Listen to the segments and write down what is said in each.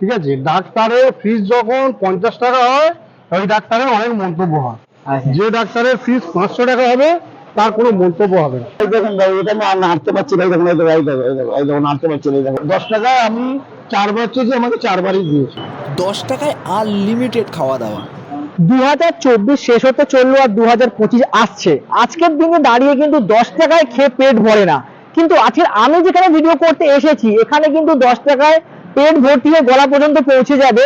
ঠিক আছে? ডাক্তারের ফিস যখন পঞ্চাশ টাকা হয় ওই ডাক্তারের অনেক মন্তব্য হয়। আচ্ছা। যে ডাক্তারের ফিস পাঁচশো টাকা হবে তার কোনো মন্তব্য হবে না। দেখুন ভাই এটা আমি আর নাড়তে পারছি না দেখুন পারছি না দশ টাকায় আমি চারবার চেয়েছি আমাকে চারবারই দিয়েছে। দশ টাকায় আনলিমিটেড খাওয়া দাওয়া। দু হাজার চব্বিশ শেষ হতে চলল আর দু হাজার পঁচিশ আসছে। আজকের দিনে দাঁড়িয়ে কিন্তু দশ টাকায় খেয়ে পেট ভরে না। কিন্তু আজকের আমি যেখানে ভিডিও করতে এসেছি এখানে কিন্তু দশ টাকায় পেট ভর্তি হয়ে গলা পর্যন্ত পৌঁছে যাবে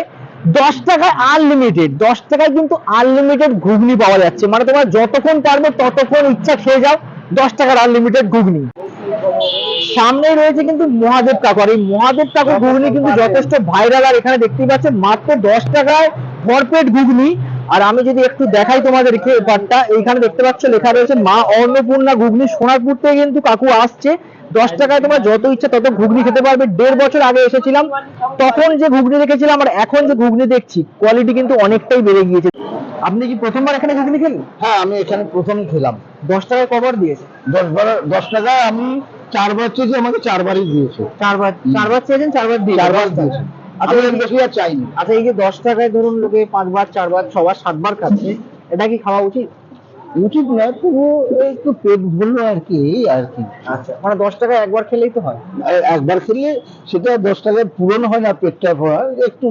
দশ টাকায় আনলিমিটেড দশ টাকায় কিন্তু আনলিমিটেড ঘুগনি পাওয়া যাচ্ছে। মানে তোমার যতক্ষণ পারবে ততক্ষণ ইচ্ছা খেয়ে যাও, দশ টাকার আনলিমিটেড ঘুগনি। সামনে রয়েছে কিন্তু মহাদেব কাকু এই মহাদেব কাকু ঘুগনি কিন্তু যথেষ্ট ভাইরাল আর এখানে দেখতেই পাচ্ছেন মাত্র দশ টাকায় ভরপেট ঘুগনি। আর আমি যদি একটু দেখাই তোমাদেরকে ব্যাপারটা, এইখানে দেখতে পাচ্ছ লেখা রয়েছে মা অন্নপূর্ণা ঘুগনি, সোনারপুর থেকে কিন্তু কাকু আসছে। দশ টাকায় তোমরা যত ইচ্ছা তত ঘুগনি খেতে পারবে। দেড় বছর আগে এসেছিলাম তখন যে ঘুগনি দেখেছিলাম আর এখন যে ঘুগনি দেখছি কোয়ালিটি কিন্তু অনেকটাই বেড়ে গিয়েছে। আপনি কি প্রথমবার এখানে ঘুগনি খেলেন? হ্যাঁ আমি এখানে প্রথম খেলাম। দশ টাকায় কবার দিয়েছে? দশ বার দশ টাকায় আমি চারবার চেয়েছি আমাকে চারবারই দিয়েছে। চারবার চারবার চেয়েছেন চারবার দিয়ে চারবার দিয়েছে। আচ্ছা বেশি আর চাইনি। আচ্ছা এই যে দশ টাকায় ধরুন লোকে পাঁচবার চারবার ছবার সাতবার খাচ্ছে এটা কি খাওয়া উচিত? উচিত না তবু একটু পেট ভরলো আর কি এই আর কি। আচ্ছা মানে দশ টাকা একবার খেলেই তো হয়। আর একবার খেলে সেটা দশ টাকায় পূরণ হয় না পেটটা ভরা একটু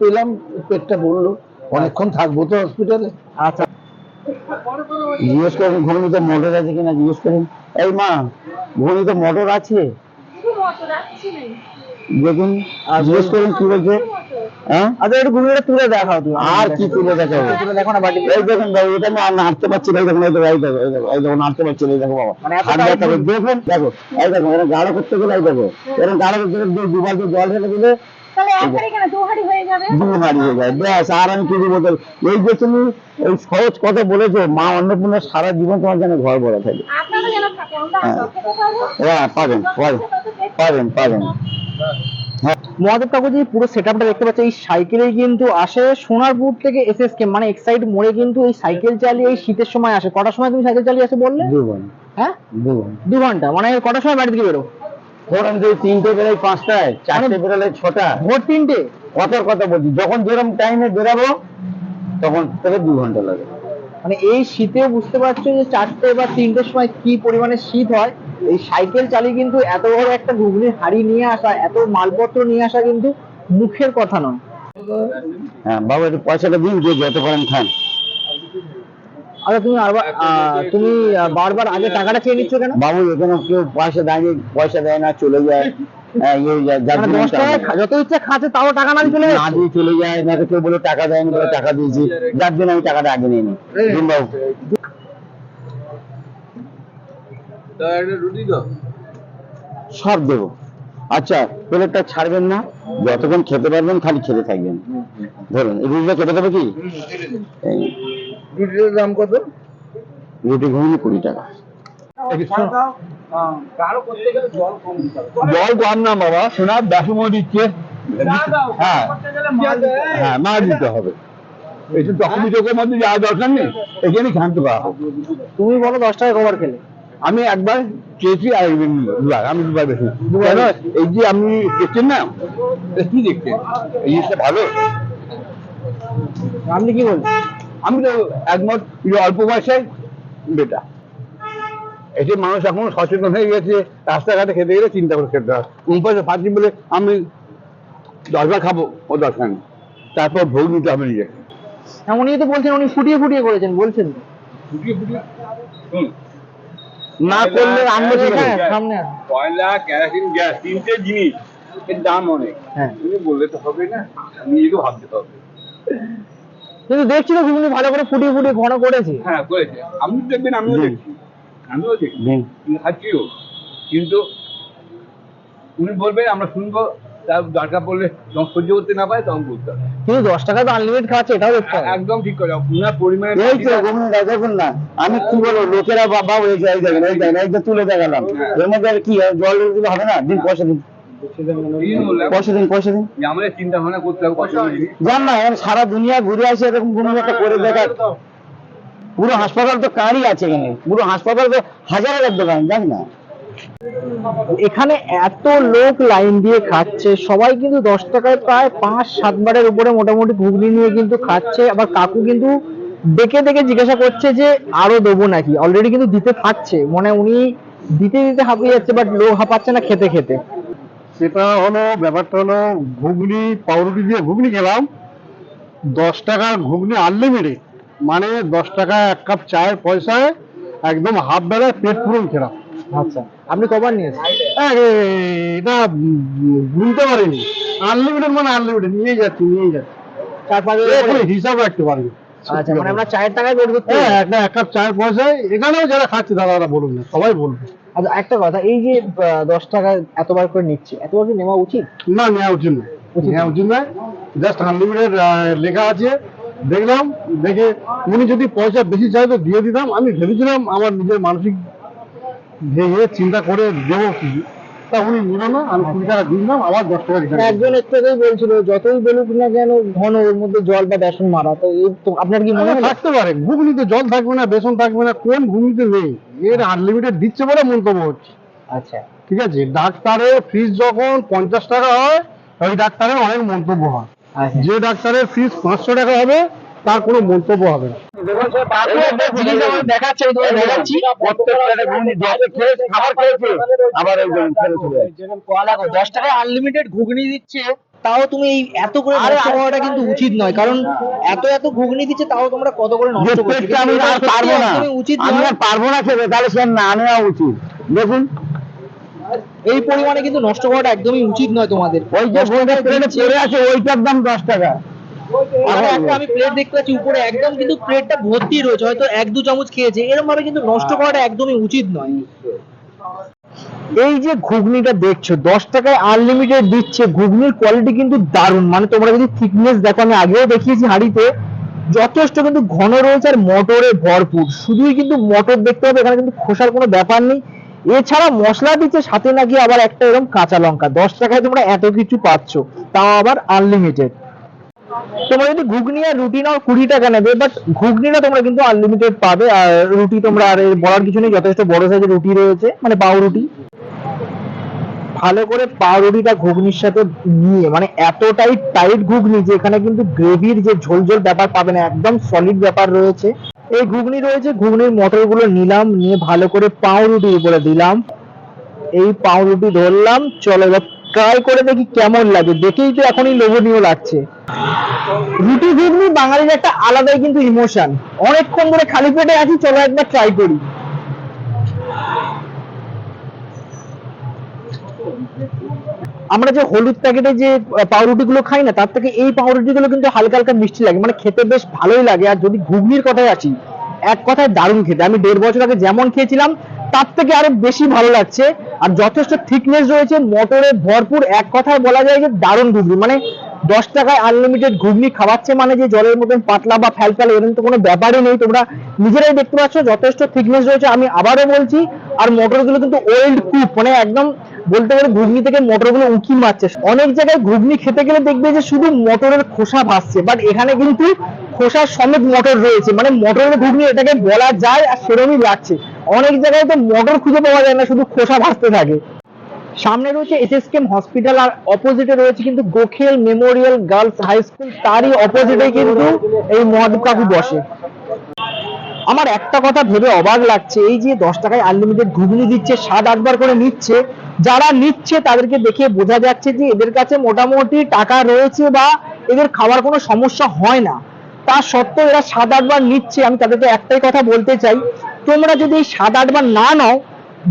পেলাম পেটটা ভরলো। অনেকক্ষণ থাকব তো হসপিটালে আচ্ছা। জিজ্ঞেস করেন ঘুগনিতে মটর আছে কিনা? জিজ্ঞেস করেন এই মা ঘুগনিতে মটর আছে? দেখুন জিজ্ঞেস করেন কি বলছে? আচ্ছা একটু ঘুগনিটা তুলে দেখাও তুমি। আর কি তুলে দেখাবো? তুলে দেখো না বাটি এই দেখুন ভাই এটা আমি আর নাড়তে পারছি না দেখুন এই দেখো এই দেখো এই দেখো নাড়তে পারছি না দেখো বাবা। মানে এত হাত টাইট ব্যথা করে। দেখুন দেখো এই দেখো এটা গাঢ় করতে গেলে এই দেখো এরকম গাঢ় করতে গেলে দুবার জল ঢেলে দিলে তাহলে একবারে কেন দু হাড়ি হয়ে যাবে। দু হারিয়ে যায়। ব্যাস আর আমি কিছু বলতে এই যে তুমি এই সহজ কথা বলেছ মা অন্নপূর্ণা সারা জীবন তোমার জন্য ঘর ভরা থাকে। আপনারা যেন থাকে আমরা হ্যাঁ। হ্যাঁ পাবেন পাবেন পাবেন পাবেন। মহাদেব কাকু যে পুরো সেটআপটা দেখতে পাচ্ছ এই সাইকেলে কিন্তু আসে সোনারপুর থেকে এসএসকে মানে এক্সাইড মোড়ে কিন্তু এই সাইকেল চালিয়ে এই শীতের সময় আসে। কটার সময় তুমি সাইকেল চালিয়ে আসে বললে? হ্যাঁ? দু ঘণ্টা মানে কটার সময় বাড়ি থেকে বেরো আমি তিনটে বেরোই পাঁচটায় চারটে বেরোলে ছটা। ভোর তিনটে? কথার কথা বলছি যখন যেরকম টাইমে বেরাবো তখন থেকে দু ঘণ্টা লাগে। মানে এই শীতে বুঝতে পারছ যে চারটে বা তিনটের সময় কি পরিমাণে শীত হয়? এই সাইকেল চালিয়ে কিন্তু এত বড় একটা ঘুগনির হাড়ি নিয়ে আসা এত মালপত্র নিয়ে আসা কিন্তু মুখের কথা নয়। হ্যাঁ বাবু একটু পয়সাটা দিন যে যত পারেন খান। আচ্ছা তুমি আহ, তুমি বারবার আগে টাকাটা চেয়ে নিচ্ছ কেন? বাবু এখানে কেউ পয়সা দেয়নি পয়সা দেয় না চলে যায়। হ্যাঁ, ইয়ে যার মানে যত ইচ্ছা খাচ্ছে তাও টাকা না চলে না দিয়ে চলে যায় না তো কেউ বলে টাকা দেয়নি বলে টাকা দিয়েছি। যার জন্য আমি টাকাটা আগে নিয়ে নিই। সব দেবো। আচ্ছা প্লেটটা ছাড়বেন না? যতক্ষণ খেতে পারবেন খালি খেতে থাকবেন। ধরুন রুটিটা কেটে দেবে কি? এই রুটির দাম কত? রুটি ঘুগনি কুড়ি টাকা। জল কম না বাবা শোনা বেসময় দিচ্ছে। হ্যাঁ। হ্যাঁ মা দিতে হবে। চকমি চোখের মধ্যে যাওয়া দরকার নেই এখানে খানতে হবে। তুমি বলো দশ টাকা কবার খেলে। আমি একবার চেয়েছি আর একদিন দুবার আমি দুবার বেশি কেন? এই যে আপনি দেখছেন না কি দেখছেন এই জিনিসটা ভালো? আপনি কি বলছেন? আমি তো একমত অল্প বয়সে বেটা এসে মানুষ এখন সচেতন হয়ে গেছে রাস্তাঘাটে খেতে গেলে চিন্তা করে খেতে হয়। কোন পয়সা পাচ্ছি বলে আমি দরকার খাব ও দরকার নেই। তারপর ভোগ নিতে হবে নিজেকে। হ্যাঁ উনি তো বলছেন উনি ফুটিয়ে ফুটিয়ে করেছেন বলছেন। তো। না করলে আনবে কি করে? হ্যাঁ, সামনে। কয়লা কেরোসিন গ্যাস তিনটে জিনিস এর দাম অনেক হ্যাঁ তুমি বললে তো হবে না নিজেকে ভাবতে হবে কিন্তু দেখছি তো ঘুগনি ভালো করে ফুটিয়ে ফুটিয়ে ঘন করেছে হ্যাঁ করেছে আপনি দেখবেন আমিও। দেখছি আমিও দেখছি। খাচ্ছিও কিন্তু উনি বলবে আমরা শুনব তার দরকার পড়লে যখন সহ্য করতে না পারে তখন বলতে হবে। কিন্তু দশ টাকা তো আনলিমিটেড খাচ্ছে এটাও দেখতে হবে। একদম ঠিক করে উনার পরিমাণে এই তো গোবিন্দা দেখুন না আমি কি বলব লোকেরা বাবা এই দেখেন এই দেখেন এই যে তুলে দেখালাম। এর মধ্যে আর কি জল দিলে হবে না? দিন পয়সা দিন। পয়সা দিন পয়সা দিন। আমাদের চিন্তা ভাবনা করতে হবে জান না সারা দুনিয়া ঘুরে আসে এরকম কোনো একটা করে দেখা পুরো হাসপাতাল তো কারই আছে এখানে। পুরো হাসপাতাল তো হাজার হাজার দোকান জান না। এখানে এত লোক লাইন দিয়ে খাচ্ছে, সবাই কিন্তু দশ টাকায় প্রায় পাঁচ সাতবারের উপরে মোটামুটি ঘুগনি নিয়ে কিন্তু খাচ্ছে, আবার কাকু কিন্তু ডেকে ডেকে জিজ্ঞাসা করছে যে, আরও দেবো নাকি? অলরেডি কিন্তু দিতে থাকছে মানে উনি দিতে দিতে হাঁপিয়ে যাচ্ছে বাট লোক হাঁপাচ্ছে না খেতে খেতে। সেটা হলো, ব্যাপারটা হলো, ঘুগনি, পাউরুটি দিয়ে ঘুগনি খেলাম, দশ টাকার ঘুগনি আনলিমিটেড মানে দশ টাকা এক কাপ চায়ের পয়সায় একদম হাফ বেলায় পেট পুরন খেলাম। আচ্ছা আপনি কবার নিয়েছেন? এটা পারিনি। আনলিমিটেড মানে আনলিমিটেড নিয়ে যাচ্ছি নিয়ে যাচ্ছি। চার পাঁচ হিসাব রাখতে পারবি। আচ্ছা মানে আমরা চায়ের টাকায় বের করতে হ্যাঁ একটা এক কাপ চায়ের পয়সায় এখানেও যারা খাচ্ছে দাদারা বলুন না সবাই বলবে আচ্ছা একটা কথা এই যে দশ টাকা এতবার করে নিচ্ছে এতবার কি নেওয়া উচিত? না নেওয়া উচিত না উচিত নেওয়া উচিত নয়। জাস্ট আনলিমিটেড লেখা আছে। দেখলাম দেখে উনি যদি পয়সা বেশি চাই তো দিয়ে দিতাম। আমি ভেবেছিলাম আমার নিজের মানসিক ভেবে চিন্তা করে দেবো কি? তা উনি নিল না আমি কুড়ি টাকা দিলাম আবার দশ টাকা একজন একটু আগেই বলছিল যতই বলুক না কেন ঘন ওর মধ্যে জল বা বেসন মারা। তো এই তো আপনার কি মনে থাকতে পারে ঘুগনিতে জল থাকবে না বেসন থাকবে না কোন ঘুগনিতে নেই? এর আনলিমিটেড দিচ্ছে বলে মন্তব্য হচ্ছে আচ্ছা। ঠিক আছে ডাক্তারের ফিস যখন পঞ্চাশ টাকা হয় ওই ডাক্তারের অনেক মন্তব্য হয়। আচ্ছা। যে ডাক্তারের ফিস পাঁচশো টাকা হবে তার কোনো মন্তব্য হবে না। জিনিস আমার দেখাচ্ছে দেখাচ্ছি খাবার খেয়েছে আবার এই যে ফেলে চলে যাচ্ছে। দেখো, দশ টাকায় আনলিমিটেড ঘুগনি দিচ্ছে তাও তুমি এই এত করে নষ্ট করাটা কিন্তু উচিত নয় কারণ এত এত ঘুগনি দিচ্ছে তাও তোমরা কত করে নষ্ট করছ? আমি পারব না। উচিত আমি পারব না খেতে তাহলে সে না নেওয়া উচিত। দেখুন। এই পরিমাণে কিন্তু নষ্ট করাটা একদমই উচিত নয় তোমাদের। ওই যে প্লেটে আছে ওইটার দাম দশ টাকা। এখানে একটা আমি প্লেট দেখতে পাচ্ছি উপরে একদম কিন্তু প্লেটটা ভর্তি রয়েছে হয়তো এক দু চামচ খেয়েছে। এরকম ভাবে কিন্তু নষ্ট করাটা একদমই উচিত নয়। এই যে ঘুগনিটা দেখছ দশ টাকায় আনলিমিটেড দিচ্ছে ঘুগনির কোয়ালিটি কিন্তু দারুণ। মানে তোমরা যদি থিকনেস দেখো আমি আগেও দেখিয়েছি হাড়িতে যথেষ্ট কিন্তু ঘন রয়েছে আর মটরে ভরপুর। শুধুই কিন্তু মটর দেখতে হবে এখানে কিন্তু খোসার কোনো ব্যাপার নেই। এছাড়া মশলা দিচ্ছে সাথে নাকি আবার একটা এরকম কাঁচা লঙ্কা। দশ টাকায় তোমরা এত কিছু পাচ্ছ তাও আবার আনলিমিটেড তোমরা যদি ঘুগনি আর রুটি নাও কুড়ি টাকা নেবে বাট ঘুগনিটা তোমরা কিন্তু আনলিমিটেড পাবে আর রুটি তোমরা আর বলার কিছু নেই, যথেষ্ট বড় সাইজের রুটি রয়েছে মানে পাউরুটি। ভালো করে পাউরুটিটা ঘুগনির সাথে নিয়ে মানে এতটাই টাইট ঘুগনি যে এখানে কিন্তু গ্রেভির যে ঝোল ঝোল ব্যাপার পাবে না, একদম সলিড ব্যাপার রয়েছে। এই ঘুগনি রয়েছে, ঘুগনির মটরগুলো নিলাম, নিয়ে ভালো করে পাউরুটির উপরে দিলাম। এই পাউরুটি ধরলাম, চলো এবার ট্রাই করে দেখি কেমন লাগে। দেখেই তো এখনই লোভনীয় লাগছে। রুটি ঘুগনি বাঙালির একটা আলাদাই কিন্তু ইমোশন অনেকক্ষণ ধরে খালি পেটে আছি, চলো একবার ট্রাই করি। আমরা যে হলুদ প্যাকেটে যে পাউরুটি গুলো খাই না, তার থেকে এই পাউরুটি গুলো কিন্তু হালকা হালকা মিষ্টি লাগে। মানে খেতে বেশ ভালোই লাগে। আর যদি ঘুগনির কথায় আসি, এক কথায় দারুণ খেতে। আমি দেড় বছর আগে যেমন খেয়েছিলাম তার থেকে আরও বেশি ভালো লাগছে। আর যথেষ্ট থিকনেস রয়েছে, মটরে ভরপুর। এক কথায় বলা যায় যে দারুণ ঘুগনি। মানে দশ টাকায় আনলিমিটেড ঘুগনি খাওয়াচ্ছে মানে যে জলের মতন পাতলা বা ফ্যালফ্যাল এরকম তো কোনো ব্যাপারই নেই। তোমরা নিজেরাই দেখতে পাচ্ছ, যথেষ্ট থিকনেস রয়েছে। আমি আবারও বলছি, আর মোটরগুলো কিন্তু ওয়েল্ড কুক মানে একদম বলতে গেলে ঘুগনি থেকে মটরগুলো উঁকি মারছে। অনেক জায়গায় ঘুগনি খেতে গেলে দেখবে যে শুধু মটরের খোসা ভাসছে বাট এখানে কিন্তু খোসার সমেত মটর রয়েছে। মানে মটরের ঘুগনি এটাকে বলা যায় আর সেরমই লাগছে। অনেক জায়গায় তো মটর খুঁজে পাওয়া যায় না, শুধু খোসা ভাসতে থাকে। সামনে রয়েছে এসএসকেএম হসপিটাল আর অপোজিটে রয়েছে কিন্তু Gokhale memorial girls high school তারই অপোজিটে কিন্তু এই মদ কাকু বসে। আমার একটা কথা ভেবে অবাক লাগছে, এই যে দশ টাকায় আনলিমিটেড ঘুগনি দিচ্ছে সাত আটবার করে নিচ্ছে, যারা নিচ্ছে তাদেরকে দেখে বোঝা যাচ্ছে যে এদের কাছে মোটামুটি টাকা রয়েছে বা এদের খাওয়ার কোনো সমস্যা হয় না। তা সত্ত্বেও এরা সাত আটবার নিচ্ছে, আমি তাদেরকে একটাই কথা বলতে চাই তোমরা যদি এই সাত আটবার না নাও,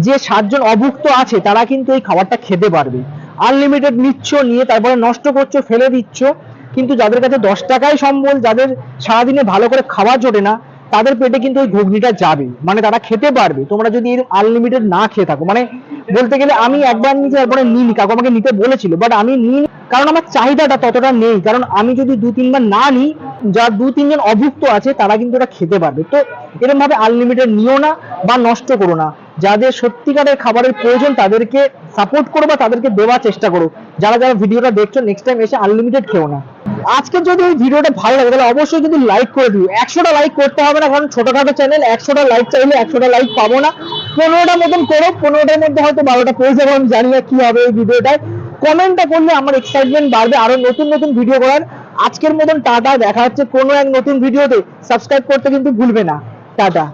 যে সাতজন অভুক্ত আছে, তারা কিন্তু এই খাবারটা খেতে পারবে। আনলিমিটেড নিচ্ছ, নিয়ে তারপরে নষ্ট করছ, ফেলে দিচ্ছ, কিন্তু যাদের কাছে দশ টাকাই সম্বল, যাদের সারাদিনে ভালো করে খাওয়া জোটে না, তাদের পেটে কিন্তু ওই ঘুগনিটা যাবে। মানে তারা খেতে পারবে। তোমরা যদি এরকম আনলিমিটেড না খেয়ে থাকো মানে বলতে গেলে আমি একবার নিয়েছি, তারপরে নিইনি। কাকু আমাকে নিতে বলেছিল বাট আমি নিই কারণ আমার চাহিদাটা ততটা নেই। কারণ আমি যদি দু তিনবার না নিই যা দু তিনজন অভুক্ত আছে, তারা কিন্তু এটা খেতে পারবে। তো এরকম ভাবে আনলিমিটেড নিও না বা নষ্ট করো না। যাদের সত্যিকারের খাবারের প্রয়োজন, তাদেরকে সাপোর্ট করো বা তাদেরকে দেওয়ার চেষ্টা করো। যারা যারা ভিডিওটা দেখছ নেক্সট টাইম এসে আনলিমিটেড খেও না। আজকে যদি এই ভিডিওটা ভালো লাগে, তাহলে অবশ্যই যদি লাইক করে দিও। একশোটা লাইক করতে হবে না, কারণ ছোটখাটো চ্যানেল একশোটা লাইক চাইলে একশোটা লাইক পাবো না। পনেরোটা মতন করো, পনেরোটার মধ্যে হয়তো বারোটা পৌঁছে যাব, আমি জানি না কি হবে এই ভিডিওটায় কমেন্টটা করলে আমার এক্সাইটমেন্ট বাড়বে। আরও নতুন নতুন ভিডিও করার আজকের মতন টাটা, দেখা হচ্ছে কোনো এক নতুন ভিডিওতে সাবস্ক্রাইব করতে কিন্তু ভুলবে না। টাটা।